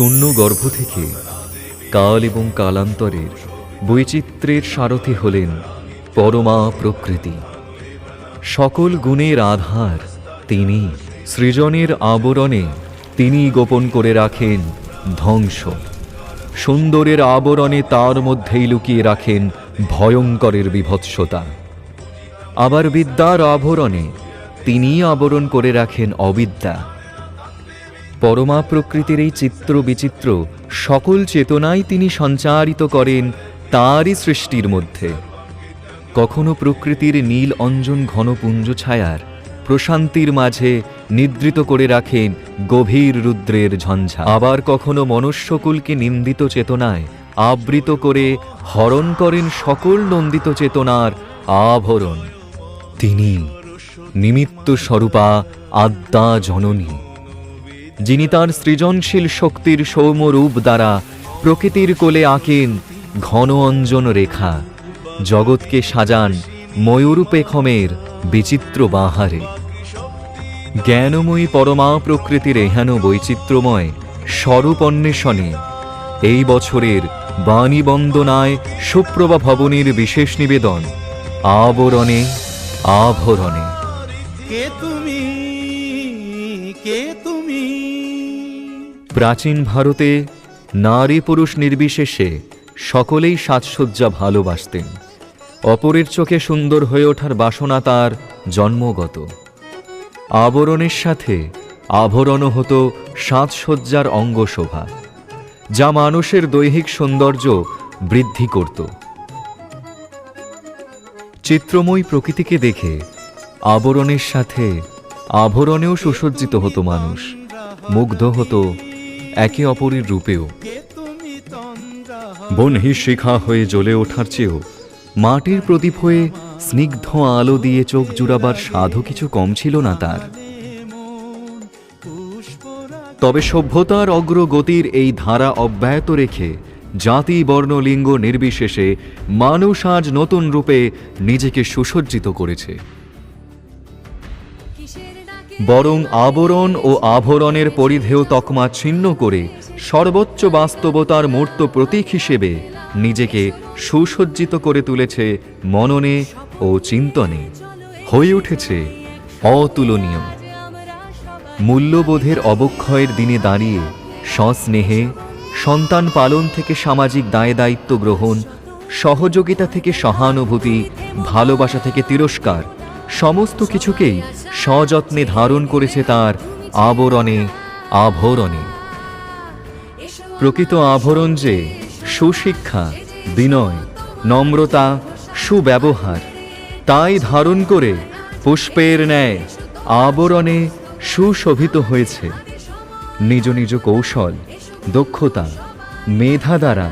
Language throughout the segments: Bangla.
শূন্য গর্ভ থেকে কাল এবং কালান্তরের বৈচিত্র্যের সারথি হলেন পরমা প্রকৃতি। সকল গুণের আধার তিনি, সৃজনের আবরণে তিনি গোপন করে রাখেন ধ্বংস। সুন্দরের আবরণে তার মধ্যেই লুকিয়ে রাখেন ভয়ঙ্করের বিভৎসতা। আবার বিদ্যার আভরণে তিনি আবরণ করে রাখেন অবিদ্যা। পরমা প্রকৃতির এই চিত্র বিচিত্র, সকল চেতনাই তিনি সঞ্চারিত করেন তারই সৃষ্টির মধ্যে। কখনো প্রকৃতির নীল অঞ্জন ঘনপুঞ্জ ছায়ার, প্রশান্তির মাঝে নিদ্রিত করে রাখেন গভীর রুদ্রের ঝঞ্ঝা। আবার কখনো মনুষ্যকুলকে নিন্দিত চেতনায় আবৃত করে হরণ করেন সকল নন্দিত চেতনার আভরণ। তিনি নিমিত্ত স্বরূপা আদ্যা জননী। যিনি তার সৃজনশীল শক্তির সৌম্যরূপ দ্বারা প্রকৃতির কোলে আঁকেন ঘন অঞ্জন রেখা। জগৎকে সাজান ময়ূরপেখমের বিচিত্র বাহারে। জ্ঞানময়ী পরমা প্রকৃতির এহেন বৈচিত্র্যময় স্বরূপ অন্বেষণে এই বছরের বাণী বন্দনায় সুপ্রভা ভবনের বিশেষ নিবেদন, আবরণে, আভরণে। প্রাচীন ভারতে নারী পুরুষ নির্বিশেষে সকলেই সাজসজ্জা ভালোবাসতেন। অপরের চোখে সুন্দর হয়ে ওঠার বাসনা তার জন্মগত। আবরণের সাথে আভরণও হতো সাজসজ্জার অঙ্গশোভা, যা মানুষের দৈহিক সৌন্দর্য বৃদ্ধি করত। চিত্রময় প্রকৃতিকে দেখে আবরণের সাথে আভরণেও সুসজ্জিত হতো মানুষ, মুগ্ধ হতো একে অপরের রূপেও। বনহি শিখা হয়ে জ্বলে ওঠার চেয়েও মাটির প্রদীপ হয়ে স্নিগ্ধ আলো দিয়ে চোখ জুড়াবার সাধু কিছু কম ছিল না তার। তবে সভ্যতার অগ্রগতির এই ধারা অব্যাহত রেখে জাতি, বর্ণ, লিঙ্গ নির্বিশেষে মানুষ আজ নতুন রূপে নিজেকে সুসজ্জিত করেছে। বরং আবরণ ও আভরণের পরিধেয় তকমা ছিন্ন করে সর্বোচ্চ বাস্তবতার মূর্ত প্রতীক হিসেবে নিজেকে সুসজ্জিত করে তুলেছে মননে ও চিন্তনে। হয়ে উঠেছে অতুলনীয়। মূল্যবোধের অবক্ষয়ের দিনে দাঁড়িয়ে সস্নেহে সন্তান পালন থেকে সামাজিক দায় দায়িত্ব গ্রহণ, সহযোগিতা থেকে সহানুভূতি, ভালোবাসা থেকে তিরস্কার, সমস্ত কিছুকেই সযত্নে ধারণ করেছে তার আবরণে আভরণে। প্রকৃত আভরণ যে সুশিক্ষা, বিনয়, নম্রতা, সুব্যবহার, তাই ধারণ করে পুষ্পের ন্যায় আবরণে সুশোভিত হয়েছে। নিজ নিজ কৌশল, দক্ষতা, মেধা দ্বারা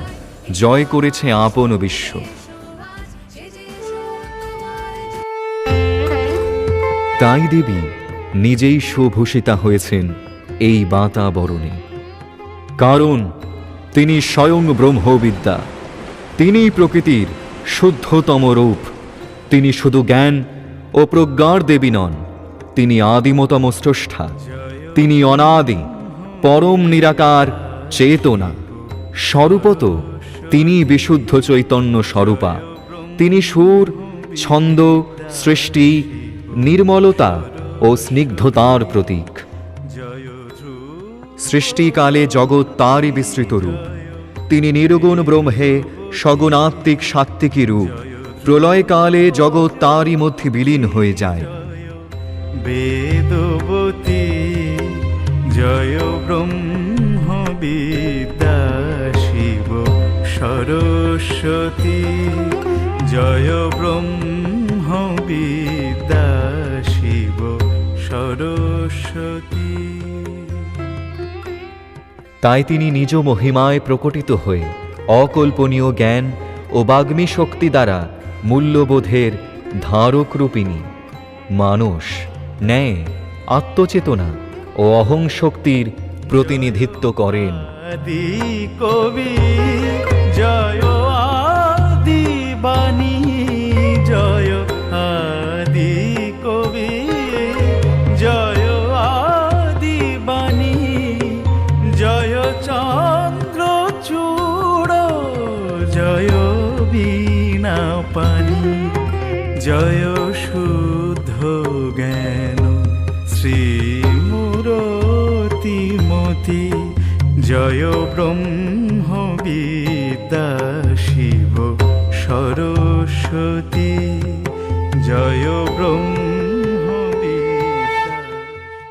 জয় করেছে আপন বিশ্ব। তাই দেবী নিজেই সুভূষিতা হয়েছেন এই বাতাবরণে। কারণ তিনি স্বয়ং ব্রহ্মবিদ্যা তিনি প্রকৃতির শুদ্ধতম রূপ, তিনি শুধু জ্ঞান ও প্রজ্ঞার দেবী নন, তিনি আদিমতম স্রষ্টা, তিনি অনাদি, পরম নিরাকার, চেতনা, স্বরূপত তিনি বিশুদ্ধ চৈতন্য স্বরূপা, তিনি সুর, ছন্দ, সৃষ্টি নির্মলতা ও স্নিগ্ধতার প্রতীক। সৃষ্টিকালে জগৎ তারই বিস্তৃত রূপ। তিনি নির্গুণ ব্রহ্মে সগুণাত্মিক সাত্ত্বিকী রূপ। প্রলয়কালে জগৎ তারই মধ্যে বিলীন হয়ে যায়। বেদবতী, জয় ব্রহ্ম বিদ্যা শিব সরস্বতী, জয় ব্রহ্ম বিদ্যা শিব সরস্বতী। তাই তিনি নিজ মহিমায় প্রকটিত হয়ে অকল্পনীয় জ্ঞান ও বাগ্মী শক্তি দ্বারা মূল্যবোধের ধারকরূপিণী মানুষ ন্যায় আত্মচেতনা ও অহং শক্তির প্রতিনিধিত্ব করেন। কবি জয় আদি বাণী জয় আদি না পানি জয় শুদ্ধ জ্ঞান। শ্রী মুরতিমতি জয় ব্রহ্ম বিদ্যা শিব সরস্বতী। জয় ব্রহ্ম